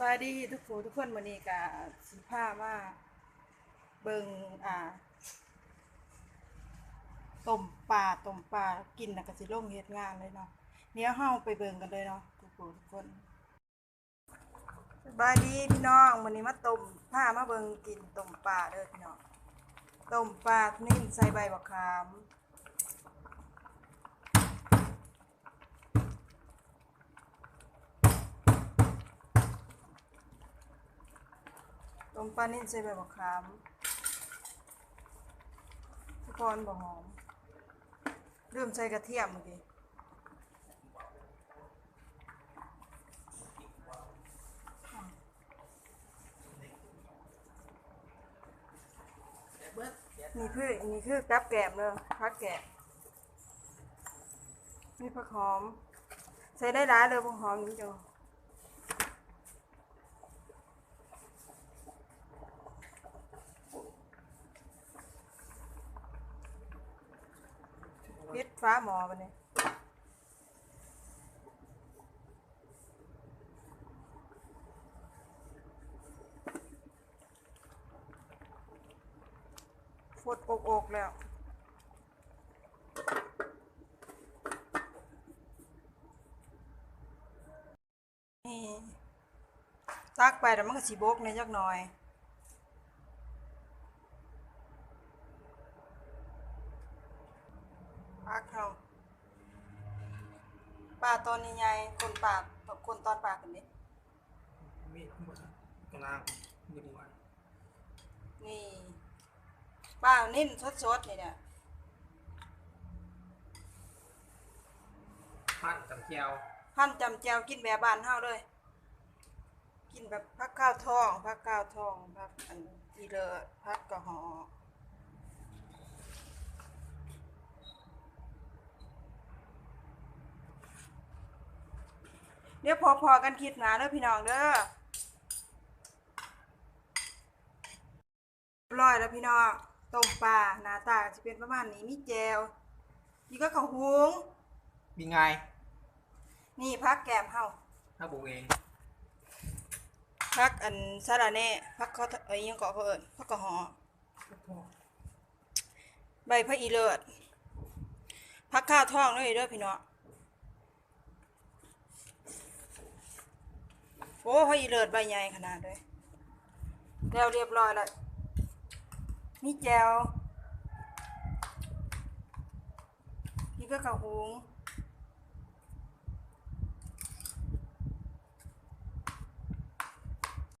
บายดีทุกผู้ทุกคนวันนี้กะสิพามาเบิงอ่าต้มปลาต้มปลากินแล้วก็สิลงเฮ็ดงานเลยเนาะเดี๋ยเฮาไปเบิงกันเลยเนาะทุกผู้ทุกคนสบายดีพี่น้องวันนี้มาต้มพามาเบิงกินต้มปลาเด้อพี่น้องต้มปลานิ่มใส่ใบมะขาม ปลานิ่มใส่ใบมะขามทุกคนบ่หอมลืมใส่กระเทียมเมื่อกี้นี่คือนี่คือกับแกมเลยผักแกมนี่ผักหอม ใส่ได้ร้ายเลยผักหอมนี่จ้ะ ปิดฟ้าหมอบันนี้ฟดอกอกแล้วตักไปแล้วมันก็สีบกในยจักหน่อย พักเขา ปลาตอนใหญ่ๆคนปลาคนตอนปลากันนี้มีหมดกลังมีหัวนี่ปลานิ่นสดๆนี่เนี่ยพันจำเจียวพันจำแจวกินแบบบ้านเฮาเลย กินแบบพักข้าวทองพักข้าวทองพักอันอีเลอพักกระหอ เดี๋ยวพอๆกันคิดหนาเด้อพี่น้องเด้อร้อยแล้วพี่น้องต้มปลาหน้าตาจะเป็นประมาณนี้มีแจวนี่ก็ข้าวหุงมีไงนี่พักแกมเฮาถ้าบุงเองพักอันซาลาเน่พักเขาเอ้ยยังเกาะเขาเอิญพักกะหอใบพระอีเลิศพักข้าวทองด้วยเด้อพี่น้อง อ้พระอีเลิศใบใหญ่ขนาดเลยแล้วเรียบร้อยแล้วมีแจวนี่ก็กระหุง